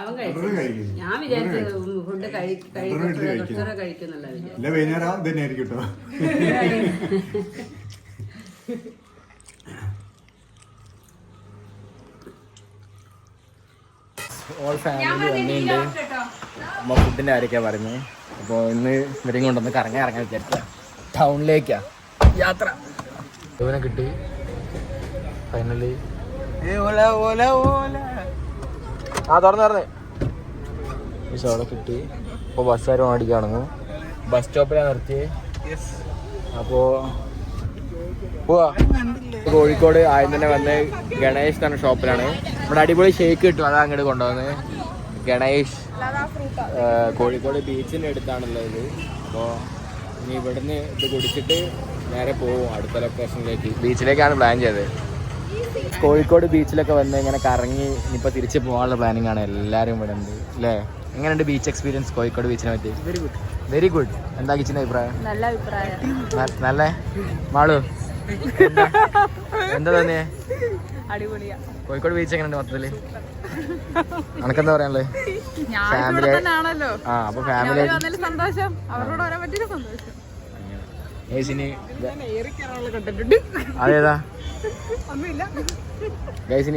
അവൻ കഴിച്ചു. ഞാൻ വിചാരിച്ചു ഫുഡ് കഴിക്കും. കഴിക്കുന്നുള്ള വിചാരിച്ചു. വൈകുന്നേരം തന്നെ ആയിരിക്കും കേട്ടോ ഓൾ ഫാമിലി വന്നിട്ടുണ്ട്. അമ്മ ഫുഡിന്റെ കാര്യമൊക്കെയാണ് പറഞ്ഞത് അപ്പോൾ ഇന്ന് ഇവരെയും കൊണ്ടൊന്ന് കറങ്ങി ഇറങ്ങാൻ വിചാരിച്ച ടൗണിലേക്കാ യാത്ര. ഇവനെ കിട്ടി. ഫൈനലി ആ തുറന്നു തുറന്ന്. പക്ഷെ അവിടെ കിട്ടി. ഇപ്പോൾ ബസ്സുകാരും ഓടിക്കാണു ബസ് സ്റ്റോപ്പിലാണ് നിർത്തി അപ്പോൾ പോവാ. കോഴിക്കോട് ആദ്യം തന്നെ വന്ന് ഗണേഷ് എന്ന ഷോപ്പിലാണ് ഇവിടെ അടിപൊളി ഷേക്ക് കിട്ടും. അതാ അങ്ങോട്ട് കൊണ്ടുവന്ന്. ഗണേഷ് കോഴിക്കോട് ബീച്ചിന്റെ അടുത്താണുള്ളത് ഇത്. അപ്പോൾ ഇനി ഇവിടുന്ന് ഇത് കുടിച്ചിട്ട് നേരെ പോവും അടുത്ത ലൊക്കേഷനിലേക്ക് ബീച്ചിലേക്കാണ് പ്ലാൻ ചെയ്തത്. കോഴിക്കോട് ബീച്ചിലൊക്കെ വന്ന് ഇങ്ങനെ കറങ്ങി ഇനിയിപ്പോൾ തിരിച്ചു പോകാനുള്ള പ്ലാനിങ് ആണ് എല്ലാവരും ഇവിടെ ഉണ്ട് അല്ലേ എങ്ങനെയുണ്ട് ബീച്ച് എക്സ്പീരിയൻസ് കോഴിക്കോട് ബീച്ചിനെ പറ്റി? വെരി ഗുഡ് വെരി ഗുഡ് എന്താ കിച്ചിന്റെ അഭിപ്രായം? നല്ല അഭിപ്രായം. നല്ല? മാളു? എന്താ? തോന്നിയേ? അടിപൊളിയാ. കോഴിക്കോട് ബീച്ച് എങ്ങനെയുണ്ട് മൊത്തത്തിൽ? അനക്കെന്താ പറയാനുള്ളത് ഫാമിലി ആണല്ലോ ആ അപ്പൊ ഫാമിലി സന്തോഷം. അവരോട് വരാൻ പറ്റിയ സന്തോഷം. ഗൈസിന് അതേതാ?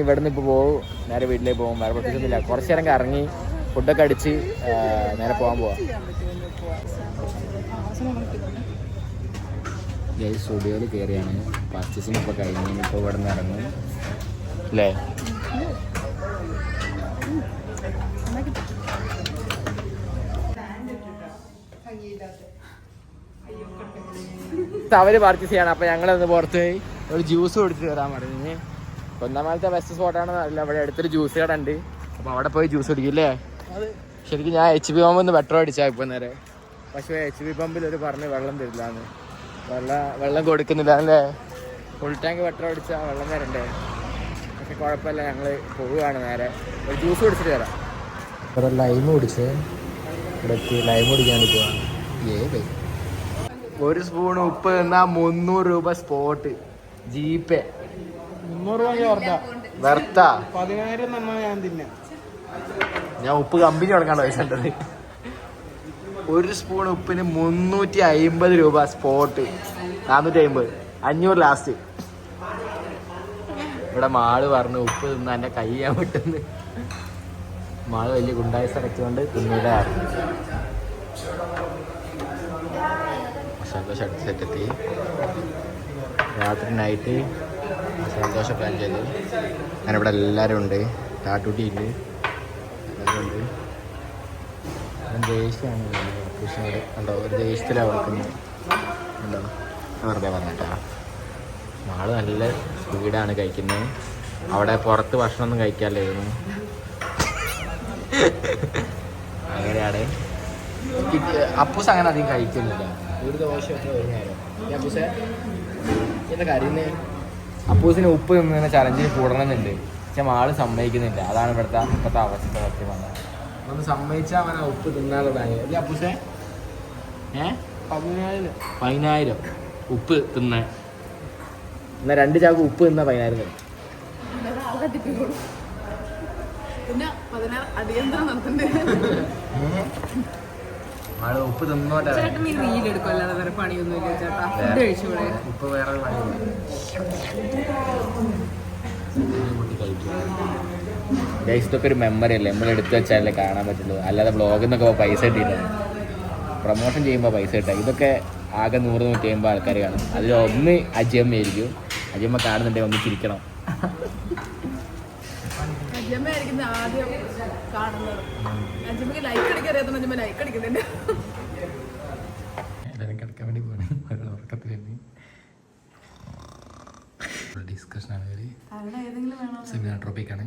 ഇവിടെ നിന്ന് ഇപ്പോൾ പോകും നേരെ വീട്ടിലേക്ക് പോകും വേറെ പ്രത്യേകിച്ചൊന്നുമില്ല. കുറച്ച് നേരം ഇറങ്ങി ഫുഡൊക്കെ അടിച്ച് നേരെ പോകാൻ പോവാം. ഗൈസ് സ്റ്റുഡിയോയിൽ കയറിയാണ്. പർച്ചേസിങ് ഇപ്പോൾ കഴിഞ്ഞ് ഇപ്പോൾ ഇവിടെ നിന്ന് ഇറങ്ങും. അല്ലേ? അവർ പർച്ചേസ് ചെയ്യണം. അപ്പൊ ഞങ്ങളൊന്ന് പുറത്ത് പോയി ഒരു ജ്യൂസ് കുടിച്ച് തരാൻ പറഞ്ഞു. ഒന്നാമത്തെ ബെസ്റ്റ് സ്പോട്ടാണെന്ന് അറിയില്ല. അവിടെ അടുത്തൊരു ജ്യൂസ് കട ഉണ്ട്. അപ്പൊ അവിടെ പോയി ജ്യൂസ് കുടിക്കില്ലേ ശരിക്കും ഞാൻ എച്ച് പി പമ്പ് ഒന്ന് പെട്രോൾ അടിച്ചാൽ ഇപ്പൊ നേരെ പക്ഷേ എച്ച് പി പമ്പിൽ ഒരു പറഞ്ഞ് വെള്ളം തരില്ലാന്ന്. വെള്ളം വെള്ളം കൊടുക്കുന്നില്ല അല്ലേ? ഫുൾ ടാങ്ക് പെട്രോൾ അടിച്ചാൽ വെള്ളം തരണ്ടേ? പക്ഷെ കുഴപ്പമില്ല. ഞങ്ങൾ പോവുകയാണ് നേരെ. ഒരു ജ്യൂസ് കുടിച്ചിട്ട് തരാം ഇവിടെ ലൈം കുടിച്ച്. ഇവിടെ ലൈം കുടിക്കാൻ പോവാണ് ഏ ഒരു സ്പൂൺ ഉപ്പ് എന്നാ മുന്നൂറ് രൂപ സ്പോട്ട് ജീപ്പേ. മുന്നൂറ് രൂപ ഓർത്ത വെർത്ത. പതിനായിരം തന്നാ ഞാൻ തിന്നാം. ഞാൻ ഉപ്പ് കമ്പനി തുടങ്ങാൻ പൈസ ഉണ്ടത് ഒരു സ്പൂൺ ഉപ്പിന് മുന്നൂറ്റി അയിമ്പത് രൂപ സ്പോട്ട് നാനൂറ്റി അയിമ്പത് അഞ്ഞൂറ് ലാസ്റ്റ് ഇവിടെ മാൾ പറഞ്ഞു ഉപ്പ് തിന്ന എന്റെ കൈ ഞാൻ വിട്ടുന്ന്. മാൾ വലിയ ഗുണ്ടായ സ്ഥലത്തുകൊണ്ട് തിന്നില്ല സന്തോഷം സെറ്റെത്തി രാത്രി നൈറ്റ് സന്തോഷം പ്ലാൻ ചെയ്തു. അങ്ങനെ ഇവിടെ എല്ലാവരും ഉണ്ട്. ടാട്ടൂട്ടി ഉണ്ട്. ഉണ്ട്. ഞാൻ ദേഷ്യമാണ് കൃഷ്ണനോട്. കണ്ടോ ഒരു ദേഷ്യത്തിലാണ് വളർത്തുന്നത് ഞാൻ വെറുതെ പറഞ്ഞിട്ടാ ആൾ നല്ല സ്പീഡാണ് കഴിക്കുന്നത്. അവിടെ പുറത്ത് ഭക്ഷണമൊന്നും കഴിക്കാല്ലായിരുന്നു അങ്ങനെയാണ്. അപ്പൂസ് അങ്ങനെ അധികം കഴിക്കുന്നില്ല. ഒരു ദോശ ഒരു നേരം. ഈ അപ്പൂസെ എന്താ കറിയുന്നേ അപ്പൂസിന് ഉപ്പ് നിന്ന ചലഞ്ചിൽ കൂടണമെന്നുണ്ട്. പക്ഷെ ആൾ സമ്മതിക്കുന്നില്ല. അതാണ് ഇവിടുത്തെ ഇപ്പോഴത്തെ അവസ്ഥ സത്യം പറഞ്ഞാൽ ഒന്ന് സമ്മതിച്ചാൽ അവൻ ആ ഉപ്പ് അല്ലേ അപ്പൂസെ? ഏ? പതിനായിരം. പതിനായിരം. ഉപ്പ് തിന്ന. എന്നാ രണ്ട് ചാക്ക് ഉപ്പ് തിന്ന പതിനായിരം തരും. പിന്നെ പതിനാറ് അടിയന്തരം നടത്തണ്ടേ? ആൾ ഉപ്പ് തിന്നോട്ടെ. ചേട്ടൻ ഈ റീൽ എടുക്കും അല്ലാതെ വേറെ പണിയൊന്നുമില്ല ചേട്ടാ. ഫുഡ് ഉപ്പ് വേറെ ഗൈസ് ഇതൊക്കെ ഒരു മെമ്മറി അല്ലേ? നമ്മൾ എടുത്തു വെച്ചാലേ കാണാൻ പറ്റുള്ളൂ. അല്ലാതെ ബ്ലോഗിൽ നിന്നൊക്കെ പൈസ കിട്ടിയില്ല പ്രൊമോഷൻ ചെയ്യുമ്പോൾ പൈസ കിട്ടുക. ഇതൊക്കെ ആകെ നൂറ് നൂറ്റി അമ്പത് ആൾക്കാർ കാണും. അതിൽ ഒന്ന് അജിയമ്മയായിരിക്കും. അജിയമ്മ കാണുന്നുണ്ടെങ്കിൽ ഒന്ന് ചിരിക്കണം. അജമ്മയായിരിക്കും ആദ്യം കാണുന്നത്. അജമ്മക്ക് ലൈക്ക് അടിക്കാൻ അറിയാത്ത അജമ്മ ലൈക്ക് അടിക്കുന്നുണ്ട് എല്ലാവരും കിടക്കാൻ വേണ്ടി പോകണം ഒരാൾ ഉറക്കത്തിലുണ്ട് ഡിസ്കഷനാണ് ഇവർ. സെമിനാർ ടോപ്പിക്കാണ്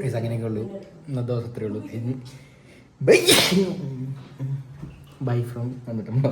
ഗൈസ് അങ്ങനെയൊക്കെ ഉള്ളൂ. ഇന്നത്തെ ഉള്ളൂ. ബൈ. ഫ്രം വന്നിട്ടുണ്ടോ